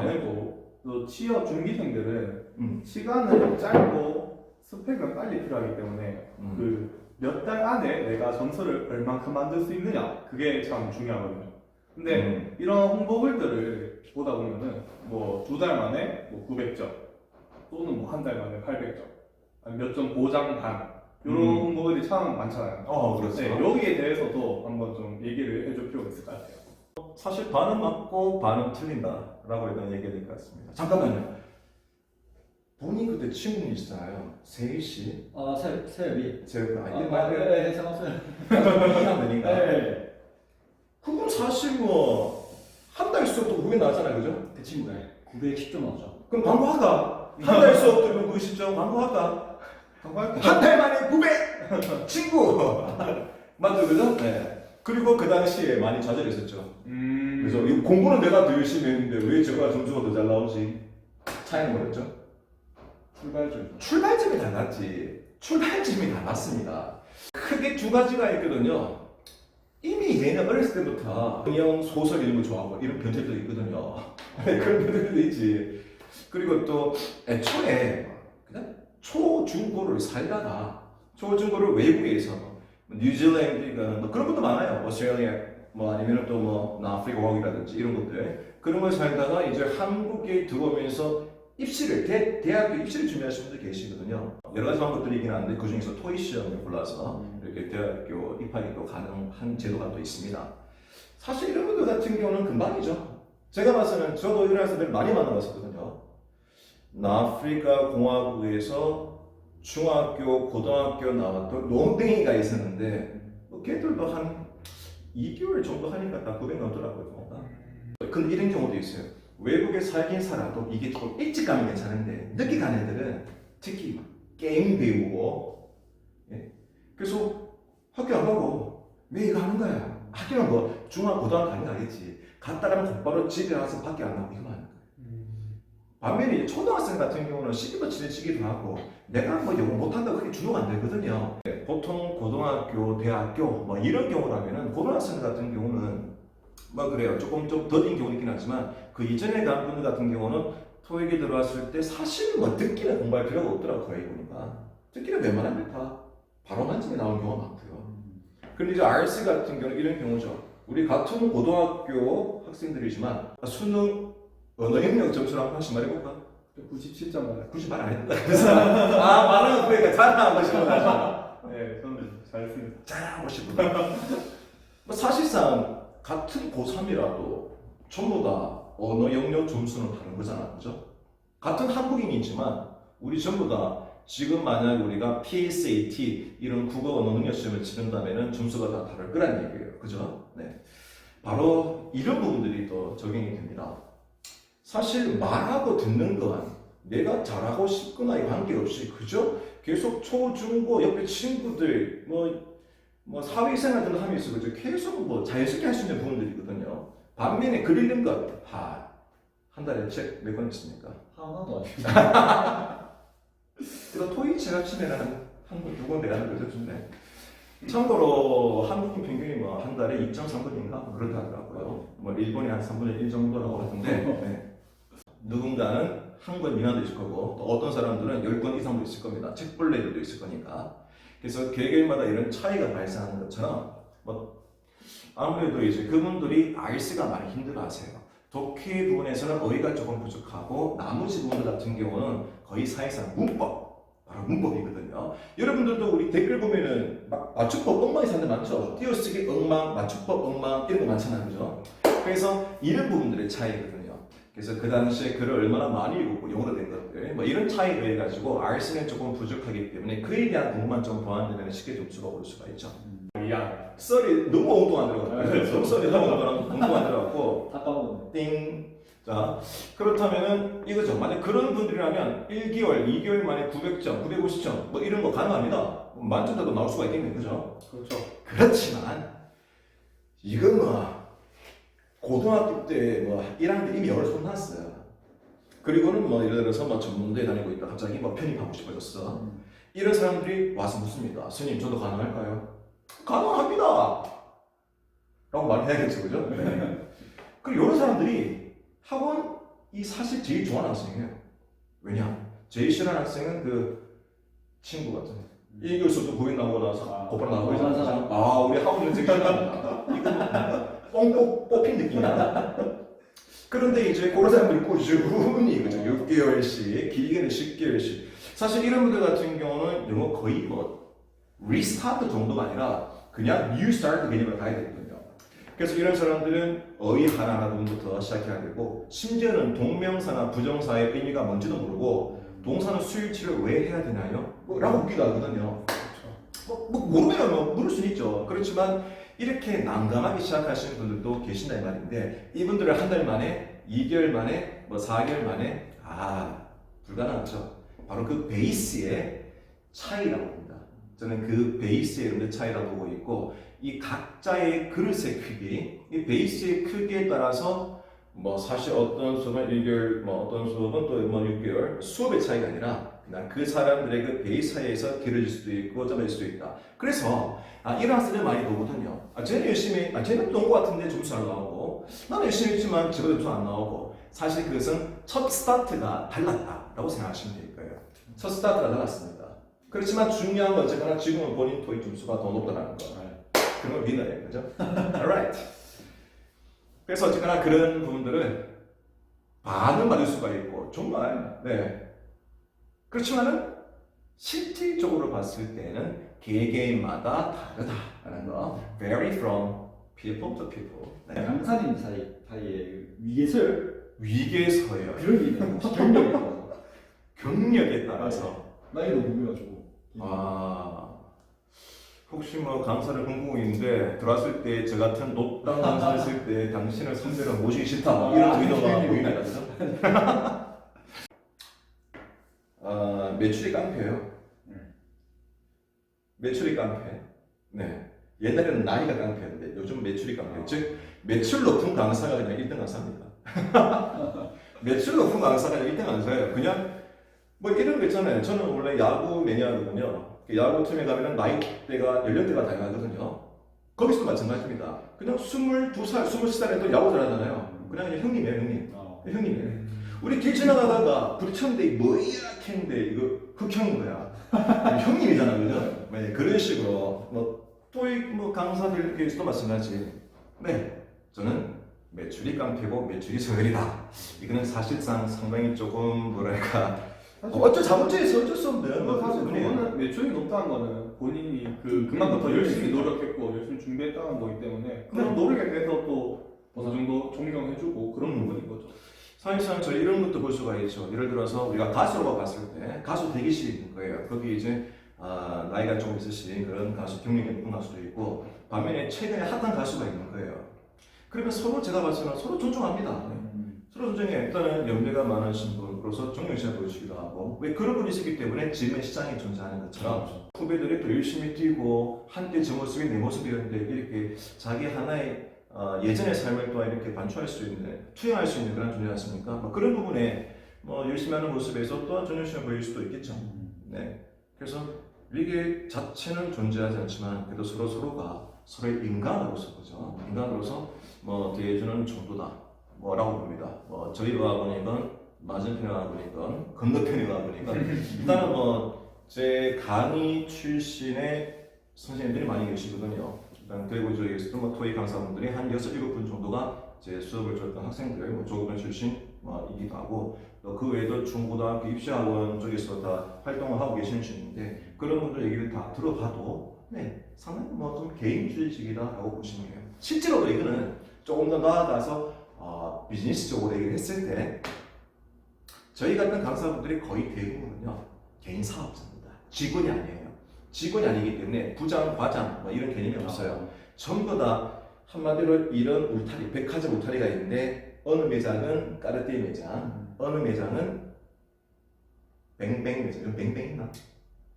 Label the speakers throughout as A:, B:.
A: 아무래도 또 취업 준비생들은
B: 음.
A: 시간은 짧고 스펙은 빨리 필요하기 때문에
B: 음.
A: 그 몇 달 안에 내가 점수를 얼만큼 만들 수 있느냐 그게 참 중요하거든요. 근데
B: 음.
A: 이런 홍보글들을 보다 보면은 뭐 두 달 만에 뭐 900점 또는 뭐 한 달 만에 800점 몇 점 보장 반 이런
B: 음.
A: 홍보글이 참 많잖아요.
B: 어 그렇죠.
A: 네, 여기에 대해서도 한번 좀 얘기를 해줄 필요가 있을 것 같아요.
B: 사실 반은 맞고 반은 틀린다라고 일단 얘기해야 될 것 같습니다. 잠깐만요. 본인 그때 친구분 있잖아요. 세희 씨.
C: 아, 세, 세비.
B: 제가
C: 아, 아, 네, 네, 상관없어요.
B: 이해하면 되니까.
C: 네.
B: 그건 사실 뭐 한달 수업도 900 나왔잖아요, 그죠?
C: 그 친구가 910점 나오죠.
B: 그럼 광고할까? 한달 수업 들으면 90점 광고할까?
A: 한번
B: 한달 만에 900 친구 맞죠, 그죠? 네. 그리고 그 당시에 많이 좌절했었죠.
A: 음.
B: 그래서 이 공부는 내가 더 열심히 했는데 왜 제가 점수가 더 잘 나오지? 차이는 뭐였죠?
C: 출발점.
B: 출발점이 달랐지. 출발점이 달랐습니다. 크게 두 가지가 있거든요. 이미 얘는 어렸을 때부터 그냥 소설 읽는 거 좋아하고 이런 변태도 있거든요. 네, 그런 변태도 있지. 그리고 또 애초에 그냥 초, 중, 고를 살다가 초, 중, 고를 외국에서 뭐 뉴질랜드가 뭐 그런 것도 많아요. 오스트레일리아 뭐 아니면 또뭐 아프리카 왕이라든지 이런 것들 그런 걸 살다가 이제 한국에 들어오면서 입시를 대, 대학교 입시를 준비하시는 분들 계시거든요. 여러 가지 방법들이 있긴 한데 그 중에서 토익 시험을 골라서 이렇게 대학교 입학이 또 가능한 제도가 또 있습니다. 사실 이런 분들 같은 경우는 금방이죠. 제가 봐서는 저도 이런 학생들 많이 만나봤었거든요. 남아프리카 공화국에서 중학교, 고등학교 나왔던 농땡이가 있었는데 뭐 걔들도 한 2개월 정도 하니까 다 900 나오더라고요. 근데 이런 경우도 있어요. 외국에 살긴 살아도 이게 조금 일찍 가면 괜찮은데 늦게 가는 애들은 특히 막 게임 배우고 예? 그래서 학교 안 가고 왜 이거 하는 거야? 학교는 뭐 중학 고등학교 가는 거 아니겠지. 갔다가는 곧바로 집에 와서 밖에 안 나고 이거. 반면에 초등학생 같은 경우는 시기도 지내치기도 하고 내가 뭐 영어 못한다고 그렇게 주눅 안 들거든요. 네, 보통 고등학교, 대학교 뭐 이런 경우라면은 고등학생 같은 경우는 뭐 그래요. 조금 좀 더딘 경우는 있긴 하지만 그 이전에 간 분들 같은 경우는 토익에 들어왔을 때 사실 뭐 듣기는 공부할 필요가 없더라고 거의 보니까 듣기는 웬만하면 다 바로 만점에 나오는 경우가 많고요. 그런데 이제 RC 같은 경우는 이런 경우죠. 우리 같은 고등학교 학생들이지만 수능 언어 능력 점수를 한 번씩 말해볼까?
A: 97점 맞아요.
B: 굳이 말 안 했다. 그래서 아 말은 그러니까 잘한 것이구나.
A: 네, 저는 잘했습니다.
B: 잘한 것이구나. 뭐 사실상 같은 고3이라도 전부 다 언어 영역 점수는 다른 거잖아, 그죠? 같은 한국인이지만 우리 전부 다 지금 만약 우리가 PSAT 이런 국어 언어 능력 시험을 치른다면은 점수가 다 다를 거란 얘기예요, 그죠? 네. 바로 이런 부분들이 또 적용이 됩니다. 사실 말하고 듣는 건 내가 잘하고 싶거나에 관계없이 그죠? 계속 초, 중, 고 옆에 친구들 뭐, 뭐 사회생활들 하면서 그죠? 계속 뭐 자연스럽게 할 수 있는 부분들이거든요. 반면에 글 읽는 것, 하, 한 달에 책 몇권 읽습니까?
C: 하나도 아니고.
B: 그래서 토익 제가 치면은 한, 한권 두권 내라는 거죠, 준대. 참고로 한국인 평균이 뭐 한 달에 2.3권인가 그렇다 하더라고요. 뭐 일본이 한 3분의 1 정도라고 하던데 네. 누군가는 한 권 미만도 있을 거고 또 어떤 사람들은 10권 이상도 있을 겁니다. 책벌레들도 있을 거니까. 그래서 개개인마다 이런 차이가 발생하는 것처럼 뭐 아무래도 이제 그분들이 알스가 많이 힘들어하세요. 독해 부분에서는 어휘가 조금 부족하고 나머지 부분들 같은 경우는 거의 사실상 문법, 바로 문법이거든요. 여러분들도 우리 댓글 보면은 막 맞춤법 엉망이 사는 데 많죠. 띄어쓰기 엉망, 맞춤법 엉망 이런 거 많잖아요, 그죠? 그래서 이런 부분들의 차이거든요. 그래서 그 당시에 글을 얼마나 많이 읽고 영어로 된 것들, 뭐 이런 차이로 해가지고 RC는 조금 부족하기 때문에 그에 대한 공부만 좀 보완되면 쉽게 점수가 올 수가 있죠.
A: 미안.
B: 썰이 너무 엉뚱한 들어갔고, 썰이 너무 엉뚱한 들어갔고,
C: 아까운
B: 띵. 자, 그렇다면은 이거죠. 만약 그런 분들이라면 1개월, 2개월 만에 900점, 950점 뭐 이런 거 가능합니다. 만점대도 나올 수가 있겠네요. 그죠?
A: 그렇죠.
B: 그렇지만 이건 뭐 고등학교 때 뭐 1학년 때 이미 영어를 손놨어요. 그리고는 뭐 예를 들어서 뭐 전문대에 다니고 있다 갑자기 뭐 편입하고 싶어졌어. 이런 사람들이 와서 묻습니다. 스님 저도 가능할까요? 가능합니다. 라고 말해야겠죠, 그죠? 그리고 이런 사람들이 학원 이 사실 제일 좋아하는 학생이에요. 왜냐? 제일 싫어하는 학생은 그 친구 같은. 이 교수도 고인 나오고 나서
C: 아,
B: 곧바로 나오고
C: 아,
B: 있잖아. 아, 우리 학원 연생 싫어한다. 뽕뽕 뽑힌 느낌이야. 그런데 이제 그런 사람들이 꾸준히 그죠? 6개월씩 길게는 10개월씩. 사실 이런 분들 같은 경우는 영어 거의 뭐 리스타트 정도가 아니라 그냥 뉴 스타트 개념으로 가야 되거든요. 그래서 이런 사람들은 어휘 하나하나 부분부터 시작해야 되고 심지어는 동명사나 부정사의 의미가 뭔지도 모르고 동사는 수일치를 왜 해야 되나요? 뭐 라고 묻기도 하거든요. 뭐, 뭐 모르면 뭐 물을 수는 있죠 그렇지만 이렇게 난감하게 시작하시는 분들도 계신다 이 말인데 이분들을 한 달 만에 2개월 만에 뭐 4개월 만에 아 불가능하죠 바로 그 베이스의 차이라고 봅니다. 저는 그 베이스의 이름의 차이라고 보고 있고 이 각자의 그릇의 크기 이 베이스의 크기에 따라서 뭐 사실 어떤 수업은 1개월 뭐 어떤 수업은 또 뭐 6개월 수업의 차이가 아니라 그냥 그 사람들의 그 베이스 사이에서 길어질 수도 있고 짧아질 수도 있다. 그래서 아, 이런 학생들 많이 보거든요. 아, 쟤는 열심히, 아, 쟤는 또온것 같은데 점수 안 나오고, 나는 열심히 했지만 저보다 점수 안 나오고, 사실 그것은 첫 스타트가 달랐다라고 생각하시면 될 거예요. 첫 스타트가 달랐습니다. 그렇지만 중요한 건 어쨌거나 지금은 본인 토익 점수가 더 높다는 거. 그런 걸 믿어야 그죠? Alright. 그래서 어쨌거나 그런 부분들은 반은 받을 수가 있고, 정말, 네. 그렇지만은 실질적으로 봤을 때는 개개인마다 다르다라는 거. Vary from people to people. 네.
C: 강사님 사이 사이에 위계설
B: 위계서예요.
C: 그런 게거 경력에 따라서
B: 경력에 따라서.
C: 나이도 궁금해가지고
B: 아 혹시 뭐 강사를 공부인데 들어왔을 때 저 같은 높당 강사를 쓸 때 당신을 선배로 모시기 싫다 뭐 이런
C: 아,
B: 의도가
C: 네.
B: 그죠? 아 매출이 깡패예요.
C: 네.
B: 매출이 깡패. 네. 옛날에는 나이가 깡패였는데 요즘 매출이 깡패. 즉 매출 높은 강사가 그냥 1등 강사입니다. 매출 높은 강사가 그냥 1등 강사예요. 그냥 뭐 이런 거 있잖아요. 저는 원래 야구 매니아거든요. 그 야구 팀에 가면은 나이대가 연령대가 다양하거든요. 거기서도 마찬가지입니다. 그냥 22살, 23살에도 야구 잘하잖아요. 그냥 그냥 형님이에요, 형님.
C: 어.
B: 형님이에요. 우리 길 지나가다가 부딪혔는데 뭐야 했는데 이거 흑형인 거야. 형님이잖아, 그죠? 네, 그런 식으로 뭐 토익 뭐 강사들께서도 마찬가지. 네, 저는 매출이 깡패고 매출이 서열이다. 이거는 사실상 상당히 조금 뭐랄까 어쩔 자본주의에서 어쩔 수 없는
A: 뭐 사실. 그거는 매출이 높다는 거는 본인이 그 그만큼 더 열심히 노력했고 열심히 준비했다는 거기 때문에 그런 노력에 대해서 또 어느 정도 존경해주고 그런
B: 음.
A: 부분인 거죠.
B: 사실상 저희 이런 것도 볼 수가 있죠. 예를 들어서 우리가 가수라고 봤을 때 가수 대기실이 있는 거예요. 거기 이제 아, 나이가 좀 있으신 그런 가수, 경력이 높은 가수도 있고 반면에 최근에 핫한 가수가 있는 거예요. 그러면 서로 제가 봤을 때는 서로 존중합니다.
C: 음.
B: 서로 존중해. 일단은 연배가 많으신 분으로서 존경심을 보여주기도 하고 왜 그런 분이 있기 때문에 지금의 시장이 존재하는 것처럼 후배들이 또 열심히 뛰고 한때 저 모습이 내 모습이었는데 이렇게 자기 하나의 어, 예전의 삶을 또 이렇게 반추할 수 있는 투영할 수 있는 그런 존재 않습니까? 뭐 그런 부분에 뭐 열심히 하는 모습에서 또한 존경심을 보일 수도 있겠죠. 네. 그래서 위계 자체는 존재하지 않지만 그래도 서로 서로가 서로의 인간으로서 그죠? 인간으로서 뭐 대해주는 정도다. 뭐라고 봅니다. 뭐 저희 의학원이건 맞은편 의학원이건 건너편 의학원이건 일단은 뭐 제 강의 출신의 선생님들이 많이 계시거든요. 일단 그리고 저희에서도 뭐 토익 강사분들이 한 여섯 일곱 분 정도가 제 수업을 줬던 학생들, 뭐 조급한 출신 뭐이기도 하고 또그 외에도 중고등학교 입시학원 쪽에서 다 활동을 하고 계시는 분인데 그런 분들 얘기를 다 들어봐도 네 상당히 뭐 좀 개인주의적이다라고 보시면 돼요. 실제로도 이거는 조금 더 나아가서 어, 비즈니스적으로 얘기를 했을 때 저희 같은 강사분들이 거의 대부분은요 개인 사업자입니다. 직원이 아니에요. 직원이 아니기 때문에 부장, 과장 뭐 이런 개념이 없어요. 전부 다 한마디로 이런 울타리, 백화점 울타리가 있는데 어느 매장은 까르띠에 매장, 어느 매장은 뱅뱅 매장. 이건 뱅뱅 있나?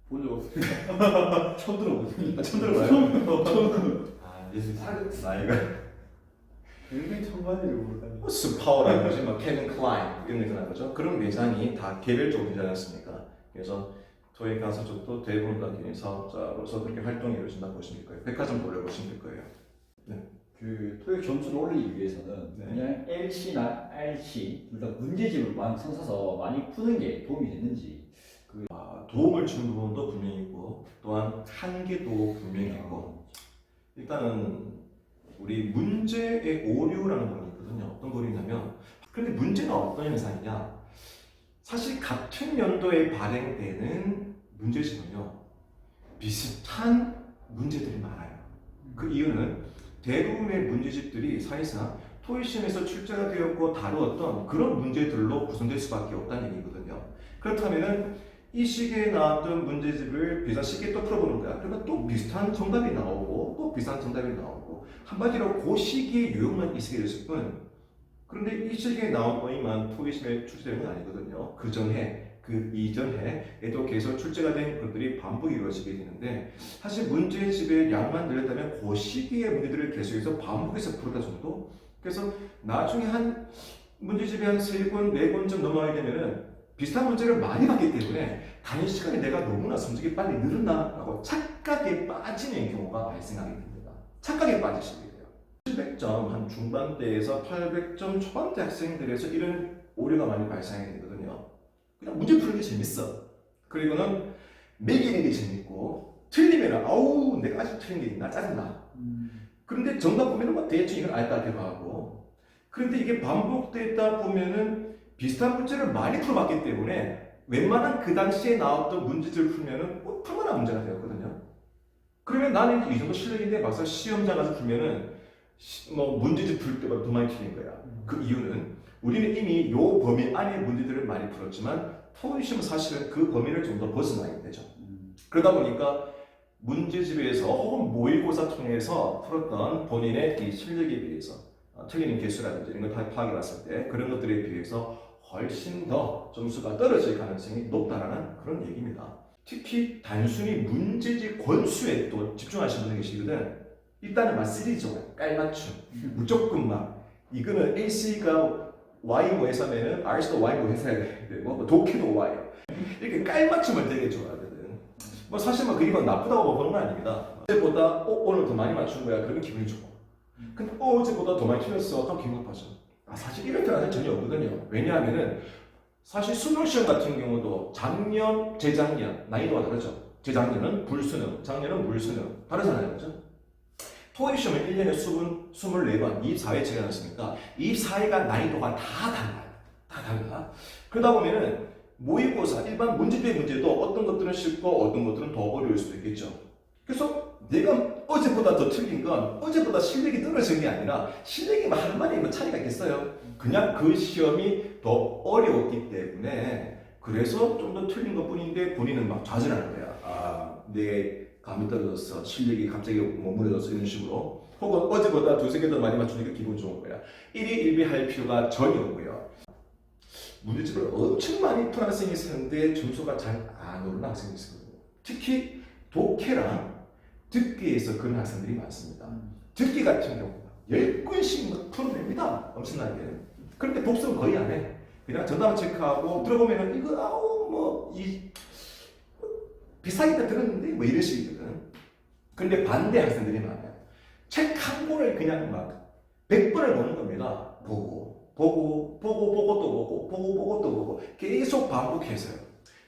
A: 본적 없어요.
C: 처음 들어보는
B: 아, 처음 들어봐요.
C: 처음
B: 아, 예술 나이가
A: 굉장히 천만이를 모르다니.
B: 스파워라든지 뭐 케빈 클라인 이런 데서 나거죠. 그런 매장이 다 개별적으로 되지 않았습니까? 그래서 토익 강사 쪽도 대부분 다 개인 사업자로서 그렇게 활동이 이루어진다고 보시면 될 거예요. 백화점 돌려 보시면 될 거예요.
C: 그 토익 점수를 올리기 위해서는
B: 네.
C: 그냥 LC나 RC 둘 다 문제집을 많이 써서 많이 푸는 게 도움이 됐는지
B: 아, 도움을 주는 부분도 분명히 있고 또한 한계도 분명히 있고 일단은 우리 문제의 오류라는 부분이 있거든요. 어떤 거냐면 그런데 문제는 어떤 현상이냐? 사실 같은 연도에 발행되는 문제집은요 비슷한 문제들이 많아요. 그 이유는 대부분의 문제집들이 사실상 토익시험에서 출제가 되었고 다루었던 그런 문제들로 구성될 수밖에 없다는 얘기거든요. 그렇다면은 이 시기에 나왔던 문제집을 비슷한 시기에 또 풀어보는 거야. 그러면 또 비슷한 정답이 나오고 또 비슷한 정답이 나오고 한마디로 그 시기의 유형만 있게 됐을 뿐 그런데 이 시기에 나온 거이만 토익시험에 출제되는 건 아니거든요. 그 전에 그 이전에에도 계속 출제가 된 것들이 반복이 이루어지게 되는데 사실 문제집의 양만 늘렸다면 그 시기의 문제들을 계속해서 반복해서 풀었다 정도? 그래서 나중에 한 문제집이 한세 권, 네 권쯤 넘어가게 되면은 비슷한 문제를 많이 받기 때문에 단위 시간이 내가 너무나 성적이 빨리 늘었나라고 착각에 빠지는 경우가 발생하게 됩니다. 착각에 빠지시게 돼요. 700점 한 중반대에서 800점 초반대 학생들에서 이런 오류가 많이 발생하게 되거든요. 그냥 문제 푸는 게 재밌어. 그리고는 매기는 게 재밌고 틀리면 아우 내가 아직 틀린 게 있나 짜증나. 그런데 정답 보면은 뭐 대충 이건 알것 같기도 하고 그런데 이게 반복되다 보면은 비슷한 문제를 많이 풀어봤기 때문에 웬만한 그 당시에 나왔던 문제들 풀면은 뭐 풀만한 문제가 되었거든요. 그러면 나는 이 정도 실력인데 막상 시험장 가서 풀면은 시- 뭐 문제집 풀 때보다 더 많이 틀린 거야. 그 이유는 우리는 이미 요 범위 안에 문제들을 많이 풀었지만 토익시험은 사실은 그 범위를 좀 더 벗어나 있는 거죠. 그러다 보니까 문제집에서 혹은 모의고사 통해서 풀었던 본인의 이 실력에 비해서 어, 틀리는 개수라든지 이런 걸다 파악해 봤을 때 그런 것들에 비해서 훨씬 더 점수가 떨어질 가능성이 높다라는 그런 얘기입니다. 특히 단순히 문제집 권수에 또 집중하시는 분이 계시거든. 일단은 막 시리즈만 깔맞춤, 무조건 막 이거는 AC가 Y모 회사면은 RC도 Y모 회사야 되고 뭐 독해도 Y 이렇게 깔맞춤을 되게 좋아하거든. 뭐 사실 뭐 그게 뭐 나쁘다고 보는 건 아닙니다. 어제보다 어, 오늘 더 많이 맞춘 거야. 그러면 기분이 좋고. 근데 어, 어제보다 더 많이 틀렸어. 그럼 기분 나빠져. 아 사실 이럴 때는 전혀 없거든요. 왜냐하면은 사실 수능 시험 같은 경우도 작년, 재작년 난이도가 다르죠. 재작년은 불수능, 작년은 물수능 다르잖아요, 그죠? 토익 시험은 1년에 수분 24번 24회 치지 않았습니까? 24회가 난이도가 다 달라요. 다 달라. 그러다 보면은 모의고사 일반 문제집 문제도 어떤 것들은 쉽고 어떤 것들은 더 어려울 수도 있겠죠. 그래서 내가 어제보다 더 틀린 건 어제보다 실력이 떨어진 게 아니라 실력이 뭐 한마디 뭐 차이가 있겠어요. 그냥 그 시험이 더 어려웠기 때문에 그래서 좀 더 틀린 것 뿐인데 본인은 막 좌절하는 거야. 아, 내 감이 떨어졌어. 실력이 갑자기 못 무너졌어. 이런 식으로. 혹은 어제보다 두세 개 더 많이 맞추니까 기분 좋은 거야. 일희일비할 필요가 전혀 없고요. 문제집을 엄청 많이 푼 학생이 있었는데 점수가 잘 안 오르는 학생이 있었거든요. 특히 독해랑 듣기에서 그런 학생들이 많습니다. 듣기 같은 경우 10권씩 막 풀어냅니다. 엄청나게. 그런데 복습은 거의 안 해. 그냥 정답 체크하고 들어보면은 이거 아우 뭐 이 비싸겠다 들었는데 뭐 이런 식이거든. 근데 반대 학생들이 많아요. 책 한 권을 그냥 막 100번을 보는 겁니다. 보고 보고 보고 보고 또 보고 보고 보고 또 보고 계속 반복해서요.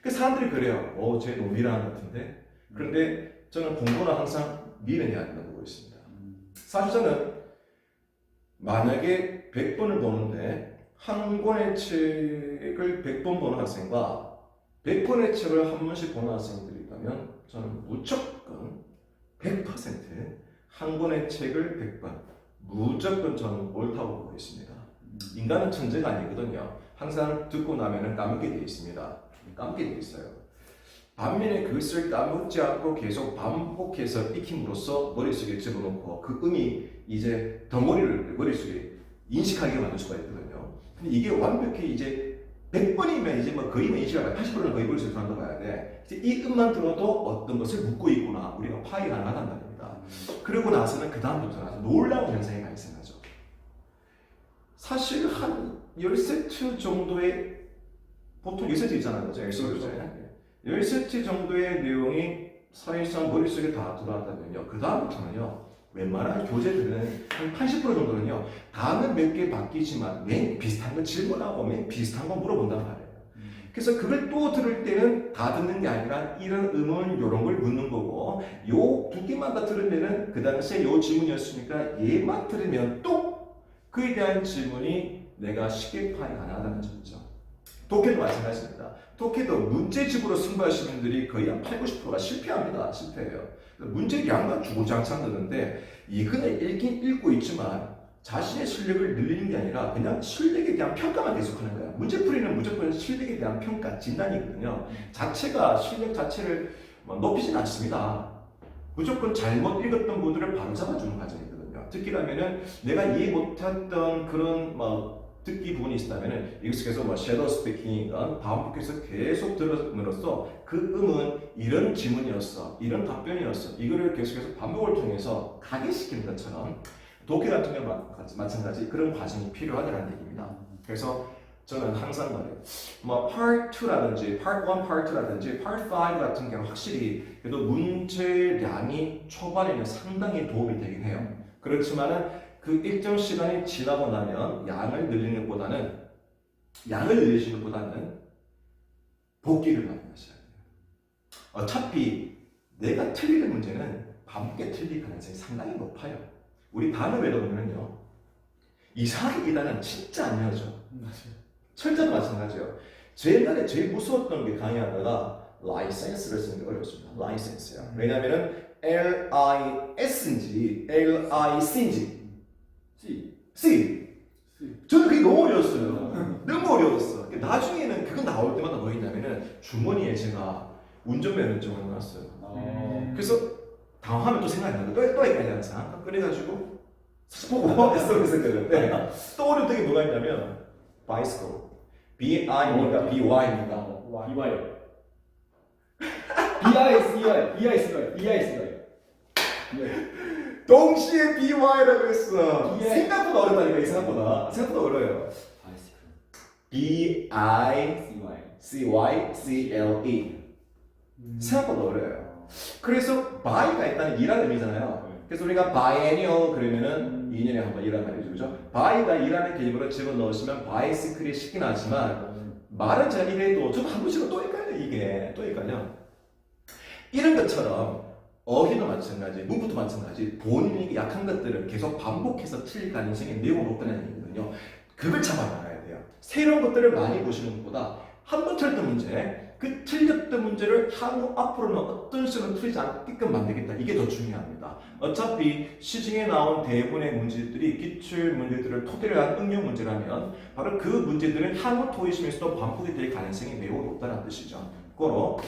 B: 그 사람들이 그래요. 어, 쟤 너무 것 같은데. 그런데 저는 공부는 항상 미련해야 된다고 보고 있습니다. 사실 저는 만약에 100번을 보는데 한 권의 책을 100번 보는 학생과 100권의 책을 한 번씩 보는 학생들이 있다면 저는 무조건 100%한 권의 책을 100번 무조건 저는 옳다고 보고 있습니다. 인간은 천재가 아니거든요. 항상 듣고 나면은 까먹게 돼 있습니다. 까먹게 돼 있어요. 반면에 그것을 까먹지 않고 계속 반복해서 익힘으로써 머릿속에 집어넣고 그 음이 이제 덩어리를 머릿속에 인식하게 만들 수가 있거든요. 근데 이게 완벽히 이제 100번이면 이제 뭐 거의 뭐 인식을 80번은 거의 머릿속에 들어간다고 봐야 돼. 이제 이 음만 들어도 어떤 것을 묻고 있구나 우리가 파악이 가능하단 말입니다. 그러고 나서는 그 다음부터 나서 놀라운 현상이 발생하죠. 사실 한 10세트 정도의 보통 10세트 있잖아요. 그죠? 10세트. 10세트 정도의 내용이 사실상 머릿속에 다 들어왔다면요. 그 다음부터는요. 웬만한 교재들은 한 80% 정도는요. 답은 몇 개 바뀌지만 맨 비슷한 거 질문하고 맨 비슷한 거 물어본단 말이에요. 그래서 그걸 또 들을 때는 다 듣는 게 아니라 이런 의문 이런 걸 묻는 거고 요 두 개만 다 들으면은 그 당시에 요 질문이었으니까 얘만 들으면 또 그에 대한 질문이 내가 쉽게 파악이 가능하다는 점이죠. 독해도 마찬가지입니다. 독해도 문제집으로 승부하시는 분들이 거의 한 8, 90%가 실패합니다. 실패해요. 문제량만 주고장창 드는데 이근에 읽긴 읽고 있지만 자신의 실력을 늘리는 게 아니라 그냥 실력에 대한 평가만 계속하는 거야. 문제풀이는 무조건 실력에 대한 평가, 진단이거든요. 자체가 실력 자체를 뭐 높이진 않습니다. 무조건 잘못 읽었던 분들을 바로 잡아주는 과정이거든요. 특히 라면은 내가 이해 못했던 그런 뭐 듣기 부분이 있다면은 이것에서 뭐 섀도우 스피킹이건 반복해서 계속 들음으로써 그 음은 이런 질문이었어, 이런 답변이었어. 이거를 계속해서 반복을 통해서 가게시키는 것처럼 독해 같은 경우 마찬가지 그런 과정이 필요하다는 얘기입니다. 그래서 저는 항상 말해요. 뭐 part 2라든지 part 1, part 2라든지 part 5 같은 경우 확실히 그래도 문제량이 초반에는 상당히 도움이 되긴 해요. 그렇지만은 그 일정 시간이 지나고 나면 양을 늘리는 것보다는 양을 늘리시는 것보다는 복기를 많이 하셔야 돼요. 어차피 내가 틀리는 문제는 반복에 틀릴 가능성이 상당히 높아요. 우리 단어 외워보면요. 이상하게 이 단어는 진짜 안 외워져. 철자도 마찬가지예요. 제 옛날에 제일 무서웠던 게 강의하다가 라이센스를 쓰는 게 어려웠습니다. 라이센스요. 왜냐면은 L-I-S인지 L-I-C인지
C: C.
B: C. 저는 그게 너무 어려웠어요. 너무 어려웠어. 나중에는 그거 나올 때마다 뭐 했냐면은 주머니에 제가 운전면허 증을 넣었어요.
C: 어.
B: 그래서 당황하면 또 생각이 나요. 또, 또 헷갈려 항상. 그래가지고 보고 SOS 했는데 또 어려웠던 게 뭐가 있냐면 bicycle. B-I-입니까? B-Y-입니까?
C: 어, 이와요. B-I-S-E-Y, B-I-S-E-Y, B-I-S-E-Y.
B: 동시에 BY라고 했어.
C: 예.
B: 생각보다 어렵다니까 이 생각보다. 생각보다 어려워요. B-I-C-Y-C-L-E. 생각보다 어려워요. 그래서 by가 일단 이라는 의미잖아요. 그래서 우리가 biennial 그러면은 2년에 한 번 일하는 말이죠. 그죠? by가 일하는 개념으로 집어 넣으시면 bicycle이 쉽긴 하지만 말은 잘 이래도 좀한 번씩은 또 헷갈려 이게. 또 헷갈려. 이런 것처럼 어휘도 마찬가지, 문부도 마찬가지 본인이 약한 것들을 계속 반복해서 틀릴 가능성이 매우 높다는 얘기거든요. 그걸 잡아나가야 돼요. 새로운 것들을 많이 보시는 것보다 한 번 틀렸던 문제, 그 틀렸던 문제를 향후 앞으로는 어떤 식으로 틀리지 않게끔 만들겠다. 이게 더 중요합니다. 어차피 시중에 나온 대부분의 문제들이 기출 문제들을 토대로 한 응용 문제라면 바로 그 문제들은 향후 토의심에서도 반복이 될 가능성이 매우 높다는 뜻이죠. 고로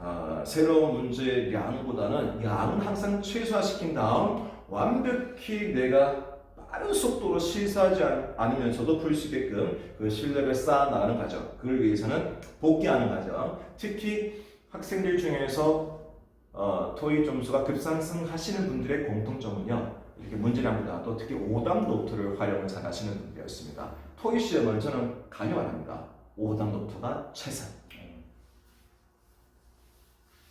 B: 어, 새로운 문제량보다는 양은 항상 최소화시킨 다음 완벽히 내가 빠른 속도로 실수하지 않- 않으면서도 풀 수 있게끔 그 실력을 쌓아나가는 과정. 그걸 위해서는 복귀하는 과정. 특히 학생들 중에서 어, 토익 점수가 급상승하시는 분들의 공통점은요. 이렇게 문제량보다도 특히 오답 노트를 활용을 잘 하시는 분들이었습니다. 토익 시험을 저는 강요 안 합니다. 오답 노트가 최선.